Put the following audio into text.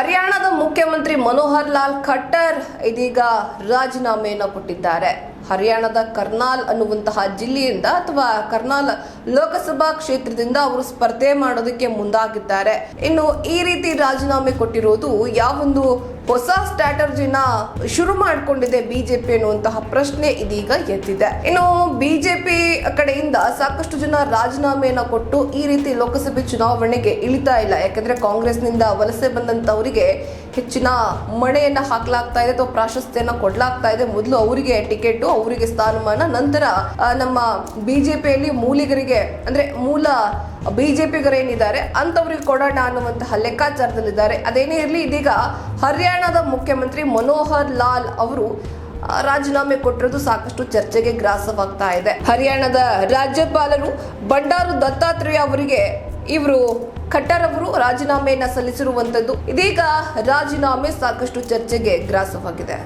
ಹರಿಯಾಣದ ಮುಖ್ಯಮಂತ್ರಿ ಮನೋಹರ್ ಲಾಲ್ ಖಟ್ಟರ್ ಇದೀಗ ರಾಜೀನಾಮೆಯನ್ನು ಕೊಟ್ಟಿದ್ದಾರೆ. ಹರಿಯಾಣದ ಕರ್ನಾಲ್ ಅನ್ನುವಂತಹ ಜಿಲ್ಲೆಯಿಂದ ಅಥವಾ ಕರ್ನಾಲ್ ಲೋಕಸಭಾ ಕ್ಷೇತ್ರದಿಂದ ಅವರು ಸ್ಪರ್ಧೆ ಮಾಡೋದಕ್ಕೆ ಮುಂದಾಗಿದ್ದಾರೆ. ಇನ್ನು ಈ ರೀತಿ ರಾಜೀನಾಮೆ ಕೊಟ್ಟಿರೋದು ಯಾವೊಂದು ಹೊಸ ಸ್ಟ್ರಾಟಜಿನ ಶುರು ಮಾಡಿಕೊಂಡಿದೆ ಬಿಜೆಪಿ ಅನ್ನುವಂತಹ ಪ್ರಶ್ನೆ ಇದೀಗ ಎದ್ದಿದೆ. ಇನ್ನು ಬಿಜೆಪಿ ಕಡೆಯಿಂದ ಸಾಕಷ್ಟು ಜನ ರಾಜೀನಾಮೆಯನ್ನ ಕೊಟ್ಟು ಈ ರೀತಿ ಲೋಕಸಭೆ ಚುನಾವಣೆಗೆ ಇಳಿತಾ ಇಲ್ಲ. ಯಾಕಂದ್ರೆ ಕಾಂಗ್ರೆಸ್ನಿಂದ ವಲಸೆ ಬಂದಂತವರಿಗೆ ಹೆಚ್ಚಿನ ಮಣೆಯನ್ನ ಹಾಕ್ಲಾಗ್ತಾ ಇದೆ ಅಥವಾ ಪ್ರಾಶಸ್ತ್ಯನ ಕೊಡ್ಲಾಗ್ತಾ ಇದೆ. ಮೊದಲು ಅವರಿಗೆ ಟಿಕೆಟ್, ಅವರಿಗೆ ಸ್ಥಾನಮಾನ, ನಂತರ ನಮ್ಮ ಬಿಜೆಪಿಯಲ್ಲಿ ಮೂಲಿಗರಿಗೆ, ಅಂದ್ರೆ ಮೂಲ ಬಿಜೆಪಿಗರೇನಿದ್ದಾರೆ ಅಂತವ್ರಿಗೆ ಕೊಡೋಣ ಅನ್ನುವಂತಹ ಲೆಕ್ಕಾಚಾರದಲ್ಲಿದ್ದಾರೆ. ಅದೇನೇ ಇರಲಿ, ಇದೀಗ ಹರಿಯಾಣದ ಮುಖ್ಯಮಂತ್ರಿ ಮನೋಹರ್ ಲಾಲ್ ಅವರು ರಾಜೀನಾಮೆ ಕೊಟ್ಟಿರೋದು ಸಾಕಷ್ಟು ಚರ್ಚೆಗೆ ಗ್ರಾಸವಾಗ್ತಾ ಇದೆ. ಹರಿಯಾಣದ ರಾಜ್ಯಪಾಲರು ಬಂಡಾರು ದತ್ತಾತ್ರೇಯ ಅವರಿಗೆ ಇವರು ಖಟ್ಟರ್ ಅವರು ರಾಜೀನಾಮೆಯನ್ನ ಸಲ್ಲಿಸಿರುವಂತದ್ದು ಇದೀಗ ರಾಜೀನಾಮೆ ಸಾಕಷ್ಟು ಚರ್ಚೆಗೆ ಗ್ರಾಸವಾಗಿದೆ.